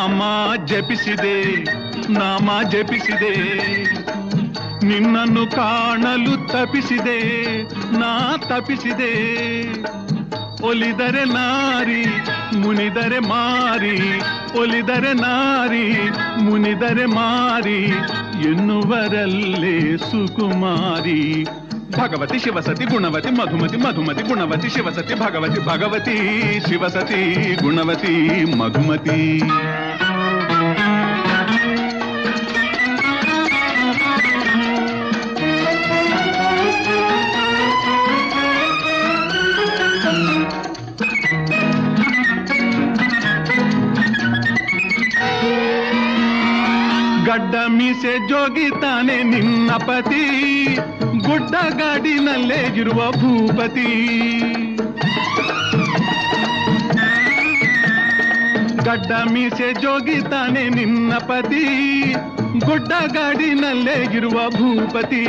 ನಾಮ ಜಪಿಸಿದೆ ನಾಮ ಜಪಿಸಿದೆ. ನಿನ್ನನ್ನು ಕಾಣಲು ತಪಿಸಿದೆ ನಾ ತಪಿಸಿದೆ ಒಲಿದರೆ ನಾರಿ, ಮುನಿದರೆ ಮಾರಿ. ಒಲಿದರೆ ನಾರಿ, ಮುನಿದರೆ ಮಾರಿ. ಎನ್ನುವರಲ್ಲೇ ಸುಕುಮಾರಿ. ಭಗವತಿ ಶಿವಸತಿ ಗುಣವತಿ ಮಧುಮತಿ ಮಧುಮತಿ ಗುಣವತಿ ಶಿವಸತಿ ಭಗವತಿ ಭಗವತಿ ಶಿವಸತಿ ಗುಣವತಿ ಮಧುಮತಿ ಗಡ್ಡ ಮೀಸೆ ಜೋಗಿತಾನೆ ನಿನ್ನ ಪತಿ ಗುಡ್ಡ ಗಾಡಿನಲ್ಲೇ ಇರುವ ಭೂಪತಿ. ಗಡ್ಡ ಮೀಸೆ ಜೋಗಿತಾನೆ ನಿನ್ನ ಪತಿ. ಗುಡ್ಡಗಾಡಿನಲ್ಲೇ ಇರುವ ಭೂಪತಿ.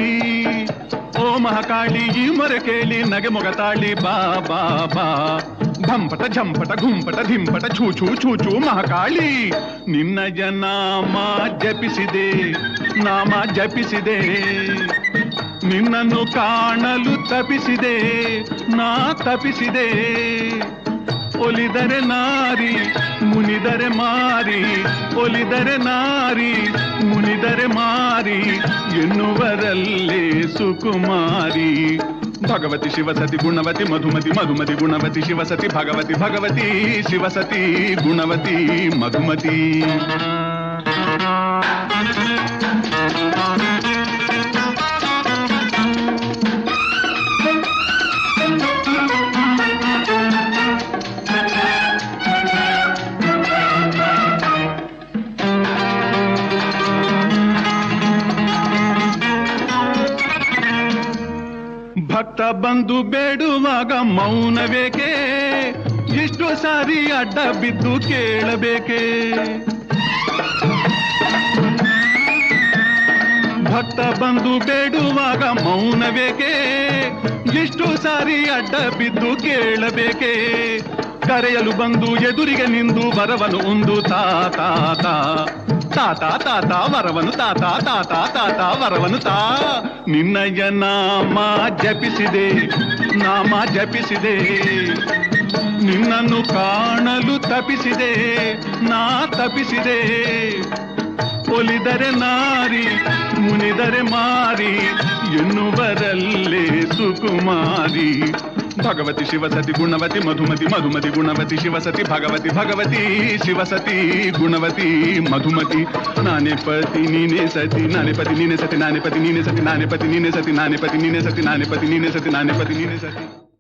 ಓ ಮಹಾಕಾಳಿ, ಈ ಮೊರೆ ಕೇಳಿ ನಗೆ ಮೊಗತಾಳಿ ಬಾ ಬಾ ಬಾ. ಢಂಪಟ ಝಂಪಟ ಘುಂಪಟ ಧಿಂಪಟ, ಛೂ ಛೂ ಛೂ ಛೂ, ಮಹಾಕಾಳಿ. ನಿನ್ನಯ ನಾಮ ಜಪಿಸಿದೆ ನಾಮ ಜಪಿಸಿದೆ. ನಿನ್ನನ್ನು ಕಾಣಲು ತಪಿಸಿದೆ ನಾ ತಪಿಸಿದೆ ಒಲಿದರೆ ನಾರಿ, ಮುನಿದರೆ ಮಾರಿ, ಒಲಿದರೆ ನಾರಿ, ಮುನಿದರೆ ಮಾರಿ, ಎನ್ನುವರಲ್ಲೇ ಸುಕುಮಾರಿ. ಭಗವತಿ ಶಿವಸತಿ, ಗುಣವತಿ, ಮಧುಮತಿ ಮಧುಮತಿ, ಗುಣವತಿ, ಶಿವಸತಿ, ಭಗವತಿ ಭಗವತಿ, ಶಿವಸತಿ, ಗುಣವತಿ, ಮಧುಮತಿ. ಬಂದು ಬೇಡುವಾಗ ಮೌನವೇಕೆ? ಇಷ್ಟು ಸಾರಿ ಅಡ್ಡ ಬಿದ್ದು ಕೇಳಬೇಕೆ? ಭಕ್ತ ಬಂದು ಬೇಡುವಾಗ ಮೌನವೇಕೆ? ಇಷ್ಟು ಸಾರಿ ಅಡ್ಡ ಬಿದ್ದು ಕೇಳಬೇಕೆ? ಕರೆಯಲು ಬಂದು ಎದುರಿಗೆ ನಿಂದು ಬರವನು ಉಂದು ತಾತ. ತಾತ ತಾತ, ವರವನು ತಾತ ತಾತ ತಾತ ವರವನು ತಾ. ನಿನ್ನಯ ನಾಮ ಜಪಿಸಿದೆ ನಾಮ ಜಪಿಸಿದೆ. ನಿನ್ನನ್ನು ಕಾಣಲು ತಪಿಸಿದೆ, ನಾ ತಪಿಸಿದೆ. ಒಲಿದರೆ ನಾರಿ, ಮುನಿದರೆ ಮಾರಿ, ಎನ್ನುವರಲ್ಲೇ ಸುಕುಮಾರಿ. ಭಗವತಿ ಶಿವಸತಿ ಗುಣವತಿ ಮಧುಮತಿ ಮಧುಮತಿ ಗುಣವತಿ ಶಿವಸತಿ ಭಗವತಿ ಭಗವತಿ ಶಿವಸತಿ ಗುಣವತಿ ಮಧುಮತಿ ನಾನೇ ಪತಿ ನೀನೇ ಸತಿ ನಾನೇ ಪತಿ ನೀನೇ ಸತಿ ನಾನೇ ಪತಿ ನೀನೇ ಸತಿ ನಾನೇ ಪತಿ ನೀನೇ ಸತಿ ನಾನೇ ಪತಿ ನೀನೇ ಸತಿ ನಾನೇ ಪತಿ ನೀನೇ ಸತಿ ನಾನೇ ಪತಿ ನೀನೇ ಸತಿ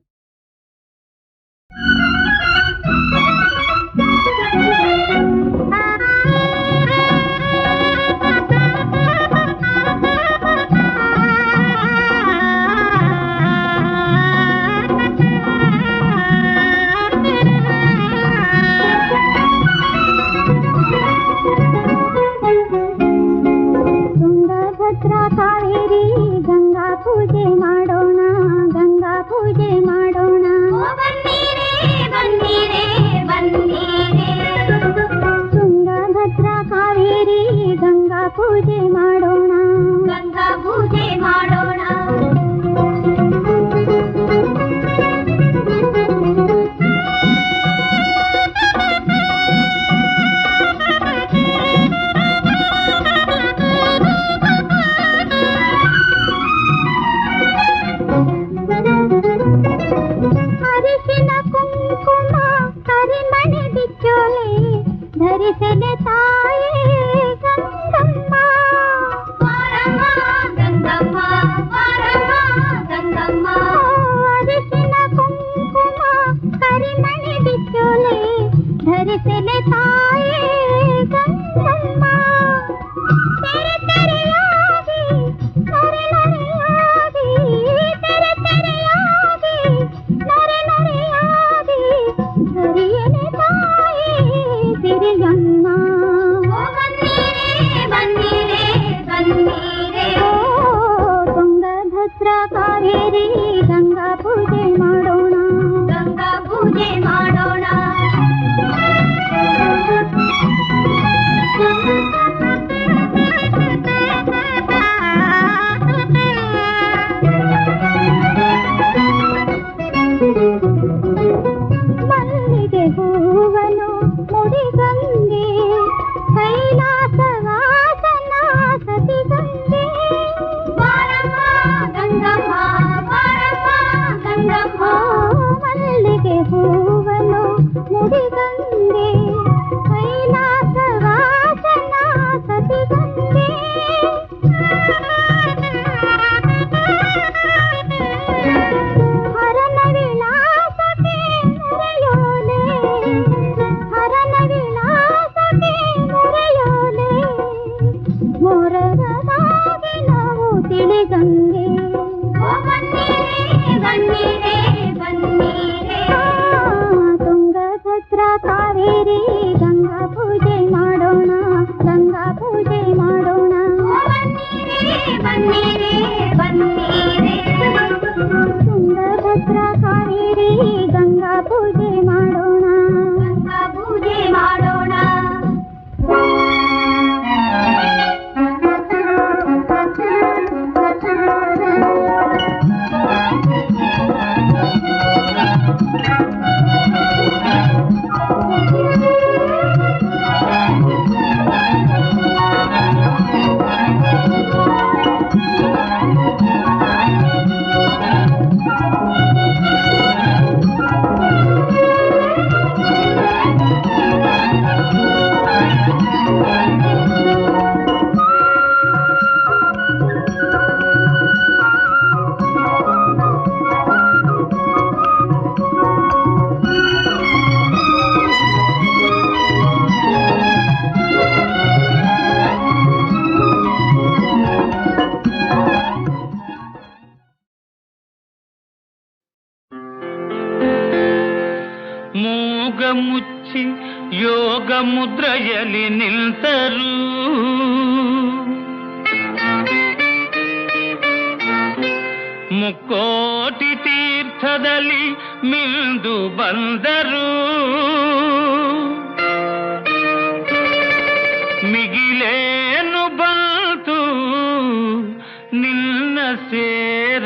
ಮಾಡೋಣ ಗಂಗಾ ಪೂಜೆ ಮಾಡೋಣ ತುಂಗಭದ್ರಾ ಕಾವೇರಿ ಗಂಗಾ ಪೂಜೆ ಮಾಡೋಣ ಗಂಗಾ ಪೂಜೆ ಮಾಡೋಣ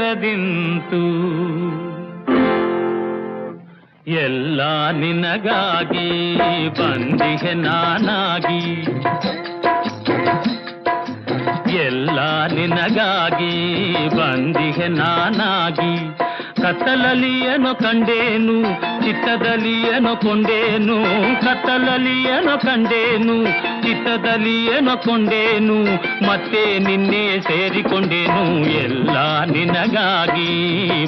ಸೇರದಿಂತು ಎಲ್ಲ ನಿನಗಾಗಿ ಬಂದಿಗೆ ನಾನಾಗಿ. ಎಲ್ಲ ನಿನಗಾಗಿ ಬಂದಿಗೆ ನಾನಾಗಿ. ಕತ್ತಲಲ್ಲಿ ಏನೋ ಕಂಡೇನು ಚಿತ್ತದಲ್ಲಿ ಏನೋ ಕೊಂಡೇನು ಕತ್ತಲಲ್ಲಿ ಏನೋ ಕಂಡೇನು ಚಿತ್ತದಲ್ಲಿ ಏನೋ ಕೊಂಡೇನು, ಮತ್ತೆ ನಿನ್ನೆ ಸೇರಿಕೊಂಡೇನು, ಎಲ್ಲ ನಿನಗಾಗಿ,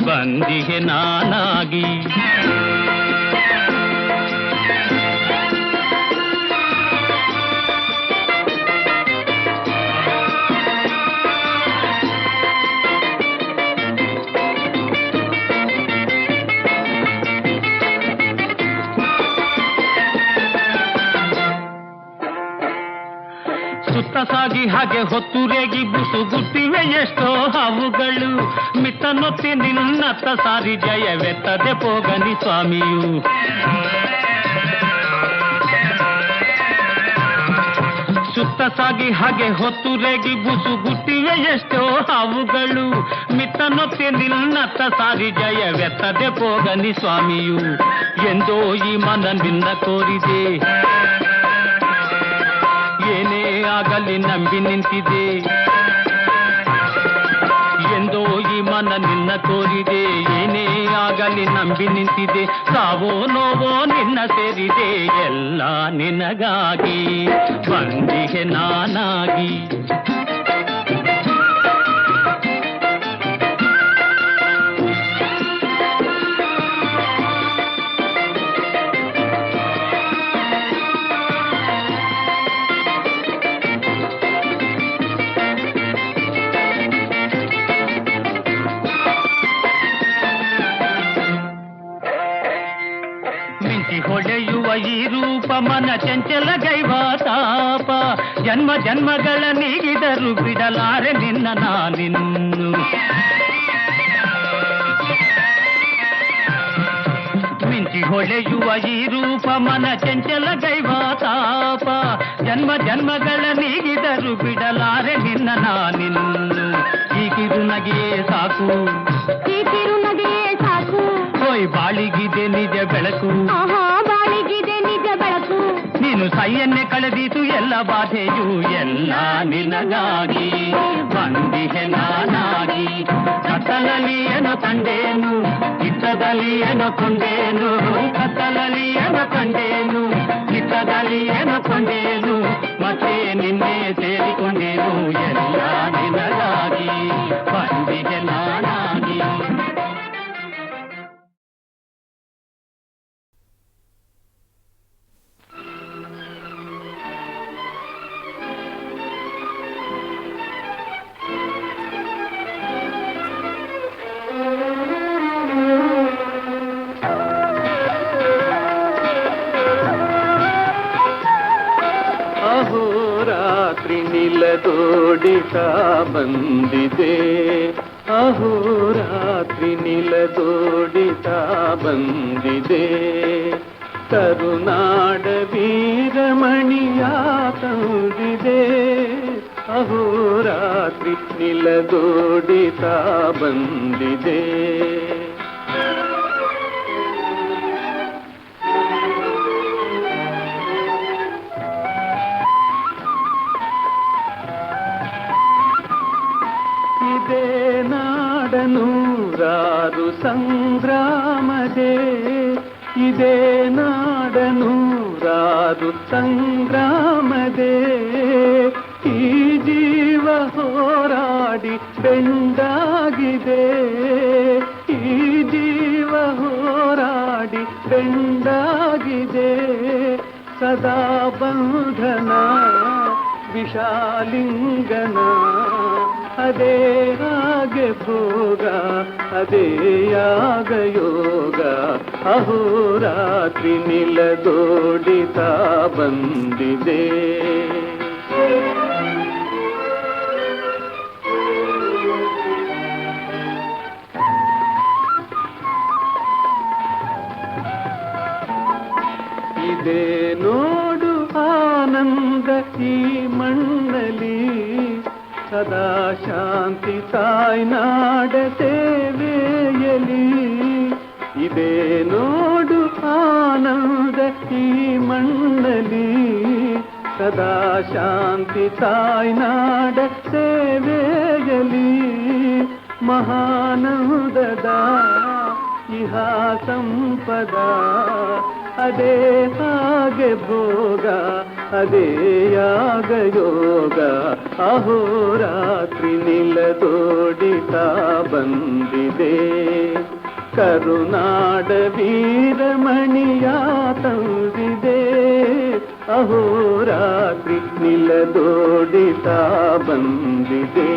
ಬಂದಿಗೆ ನಾನಾಗಿ. ಸಾಗಿ ಹಾಗೆ ಹೊತ್ತು ರೇಗಿ ಬುಸು ಗುಟ್ಟಿವೆ ಎಷ್ಟೋ ಹಾವುಗಳು. ಮಿತ್ತನೊತ್ತಿ ನಿನ್ನತ್ತ ಸಾರಿ ಜಯವೆತ್ತದೆ ಪೋಗನಿ ಸ್ವಾಮಿಯು. ಸುತ್ತ ಸಾಗಿ ಹಾಗೆ ಹೊತ್ತು ರೇಗಿ ಬುಸು ಗುಟ್ಟಿವೆ ಎಷ್ಟೋ ಹಾವುಗಳು. ಮಿತ್ತನೊತ್ತಿ ನಿನ್ನತ್ತ ಸಾರಿ ಜಯವೆತ್ತದೆ ಪೋಗನಿ ಸ್ವಾಮಿಯು. ಎಂದೋ ಈ ಮನ ನಿನ್ನ ಕೋರಿದೆ. ಆಗಲಿ ನಂಬಿ ನಿಂತಿದೆ. ಎಂದೋ ಈ ಮನ ನಿನ್ನ ಕೋರಿದೆ ಏನೇ ಆಗಲಿ ನಂಬಿ ನಿಂತಿದೆ. ಸಾವೋ ನೋವೋ ನಿನ್ನ ಸೇರಿದೆ. ಎಲ್ಲ ನಿನಗಾಗಿ. ಬಂದಿಗೆ ನಾನಾಗಿ. ಚಂಚಲ ಗೈವ ತಾಪ ಜನ್ಮ ಜನ್ಮಗಳ ನೀಗಿದರು ಬಿಡಲಾರೆ ನಿನ್ನ ನಾನಿನ್ನು ಮಿಂಚಿ ಹೊಳೆಯುವ ಈ ರೂಪ ಮನ ಚಂಚಲ ಗೈವ ತಾಪ ಜನ್ಮ ಜನ್ಮಗಳ ನೀಗಿದರು ಬಿಡಲಾರೆ ನಿನ್ನ ನಾನಿನ್ನು ಈ ಕಿರುನಗೆಯೇ ಸಾಕು ಈ ಕಿರುನಗೆಯೇ ಸಾಕು ಹೋಯ್ ಬಾಳಿಗಿದೆ ನಿಜ ಬೆಳಕು ಆಹಾ ಬಾಳಿಗಿದೆ ನಿಜ ಬೆಳಕು ನೀನು ಸೈಯನ್ನೇ ಕಳೆದೀತು ಎಲ್ಲ ಬಾಧೆಯು ಎಲ್ಲ ನಿನಗಾಗಿ ಬಂದಿಗೆ ನಾನಾಗಿ ಕತ್ತಲಲ್ಲಿ ಏನೋ ಕಂಡೇನು ಚಿತ್ತದಲ್ಲಿ ಏನೋ ಕೊಂಡೇನು ಕತ್ತಲಲ್ಲಿ ಏನೋ ಕಂಡೇನು ಚಿತ್ತದಲ್ಲಿ ಏನೋ ಕೊಂಡೇನು ಮತ್ತೆ ನಿನ್ನೆ ಸೇರಿಕೊಂಡೇನು ಎಲ್ಲ ನಿನಗಾಗಿ ತಂದಿದೆ ಅಹೋರಾತ್ರಿ ನಿಲದೋಡಿತ ಬಂದಿದೆ ಇದೇ ನಾಡನೂರಾರು ಸಂಗ್ರಾಮದೇ ಇದೇ ನಾಡನೂರಾರು ಸಂಗ್ರಾಮದೇ ಬೆಂಡಾಗಿದೆ ಈ ಜೀವ ಹೋರಾಡಿ ಬೆಂಡಾಗಿದೆ ಸದಾ ಬಂಧನ, ವಿಶಾಲಿಂಗನ. ಅದೇ ಹಾಗೆ ಭೋಗ, ಅದೇ ಯಾಗ ಯೋಗ. ಅಹೋರಾತ್ರಿ ನಿಲದೋಡಿತ ಬಂದಿದೆ. ಈ ಮಣ್ಣಲಿ ಸದಾ ಶಾಂತಿ ತಾಯ್ನಾಡ ಸೇವೆಯಲಿ ಇದೇ ನೋಡು ಆನಂದ ಈ ಮಣ್ಣಲಿ ಸದಾ ಶಾಂತಿ ತಾಯ್ನಾಡ ಸೇವೆಯಲಿ ಮಹಾನಂದದ ಇಹ ಸಂಪದ ಅದೇ ಹಾಗೆ ಭೋಗ ಅದೇ ಯಾಗ ಯೋಗ ಅಹೋರಾತ್ರಿ ನಿಲದೋಡಿತ ಬಂದಿದೆ ಕರುನಾಡ ವೀರಮಣಿಯ ತಂದಿದೆ ಅಹೋರಾತ್ರಿ ನಿಲದೋಡಿತ ಬಂದಿದೆ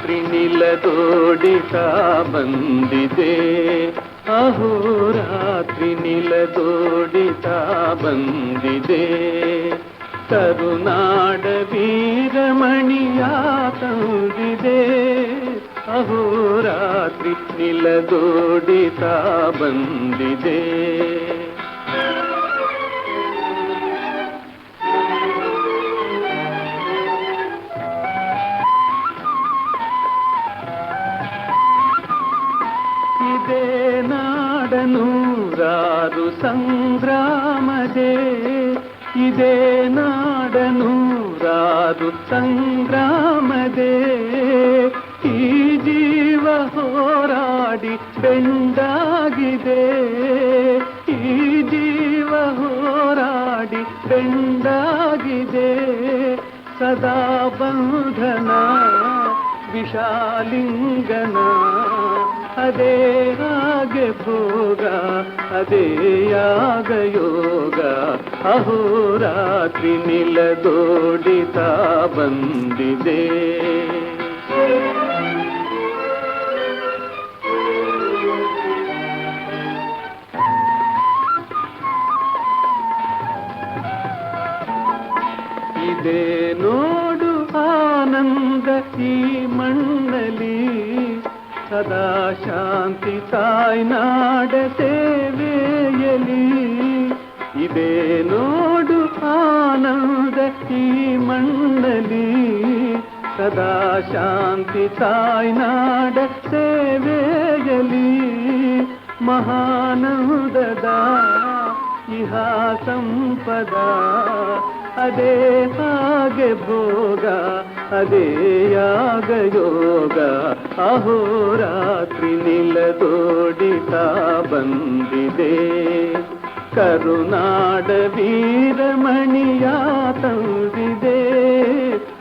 ಅಹೋರಾತ್ರಿ ನಿಲದೋಡಿತ ಬಂದಿದೆ ಅಹೋರಾತ್ರಿ ನಿಲದೋಡಿತ ಬಂದಿದೆ ಕರುನಾಡ ವೀರಮಣಿಯ ತಂದಿದೆ ಅಹೋರಾತ್ರಿ ನಿಲದೋಡಿತ ಬಂದಿದೆ ನಾಡನೂರಾರು ಸಂಗ್ರಾಮದೇ, ಇದೇ ನಾಡನೂರಾರು ಸಂಗ್ರಾಮದೇ. ಈ ಜೀವ ಹೋರಾಡಿ ಬೆಂಡಾಗಿದೆ, ಈ ಜೀವ ಹೋರಾಡಿ ಬೆಂಡಾಗಿದೆ. ಸದಾ ಬಂಧನ, ವಿಶಾಲಿಂಗನ ಅದೇ ಹಾಗೆ ಭೋಗ ಅದೇ ಯಾಗ ಯೋಗ. ಅಹೋರಾತ್ರಿ ನಿಲದೋಡಿತ ಬಂದಿದೆ. ಸದಾ ಶಾಂತಿ ತಾಯ್ನಾಡ ಸೇವೆಯಲಿ ಇದೇ ನೋಡು ಆನಂದ ಈ ಮಂಡಲಿ ಸದಾ ಶಾಂತಿ ತಾಯ್ನಾಡ ಸೇವೆಯಲಿ ಮಹಾನಂದದ ಇಹ ಸಂಪದ ಅದೇ ಹಾಗೆ ಭೋಗ. ಅದೇ ಯಾಗ ಯೋಗ ಅಹೋರಾತ್ರಿ ನಿಲದೋಡಿತ ಬಂದಿದೆ ಕರುನಾಡ ವೀರಮಣಿಯ ತಂದಿದೆ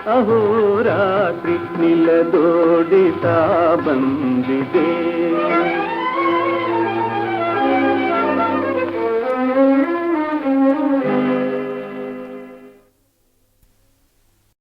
ಅಹೋರಾತ್ರಿ ನಿಲದೋಡಿತ ಬಂದಿದೆ